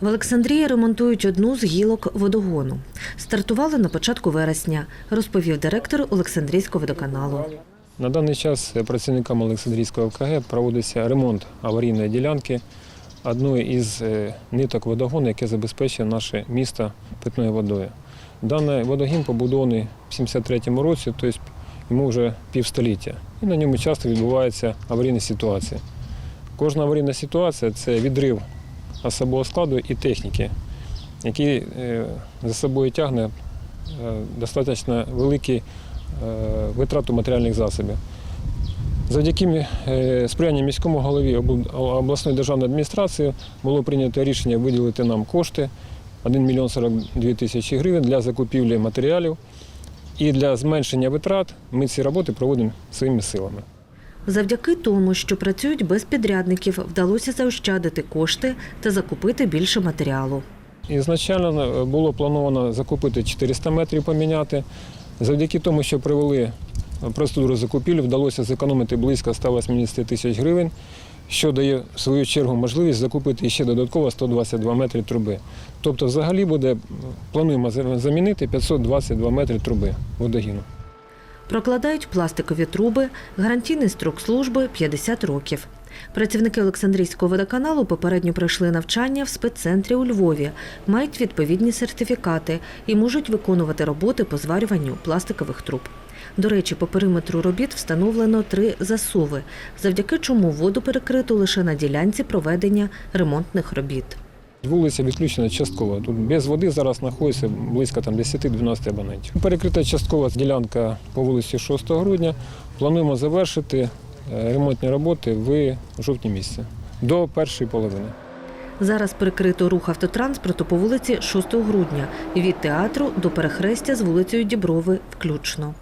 В Олександрії ремонтують одну з гілок водогону. Стартували на початку вересня, розповів директор Олександрійського водоканалу. На даний час працівниками Олександрійського ОКГ проводиться ремонт аварійної ділянки одної із е, ниток водогону, яке забезпечує наше місто питною водою. Даний водогін побудований в 73-му році, тобто йому вже півстоліття. І на ньому часто відбуваються аварійні ситуації. Кожна аварійна ситуація це відрив особового складу і техніки, який е, за собою тягне е, достатньо великі е, витрату матеріальних засобів. Завдяки сприянню міському голові обласної державної адміністрації було прийнято рішення виділити нам кошти 1 мільйон 42 тисячі гривень для закупівлі матеріалів. І для зменшення витрат ми ці роботи проводимо своїми силами. Завдяки тому, що працюють без підрядників, вдалося заощадити кошти та закупити більше матеріалу. Ізначально е, було плановано закупити 400 метрів поміняти. Завдяки тому, що провели процедуру закупівлі, вдалося зекономити близько 180 тисяч гривень, що дає в свою чергу можливість закупити ще додатково 122 метри труби. Тобто, взагалі буде плануємо замінити 522 метри труби водогіну. Прокладають пластикові труби, гарантійний строк служби 50 років. Працівники Олександрійського водоканалу попередньо пройшли навчання в спеццентрі у Львові, мають відповідні сертифікати і можуть виконувати роботи по зварюванню пластикових труб. До речі, по периметру робіт встановлено три засуви, завдяки чому воду перекрито лише на ділянці проведення ремонтних робіт. Вулиця відключена частково. Тут без води зараз знаходиться близько там, 10-12 абонентів. Перекрита часткова ділянка по вулиці 6 грудня. Плануємо завершити е, ремонтні роботи в жовтні місяці до першої половини. Зараз перекрито рух автотранспорту по вулиці 6 грудня від театру до перехрестя з вулицею Діброви включно.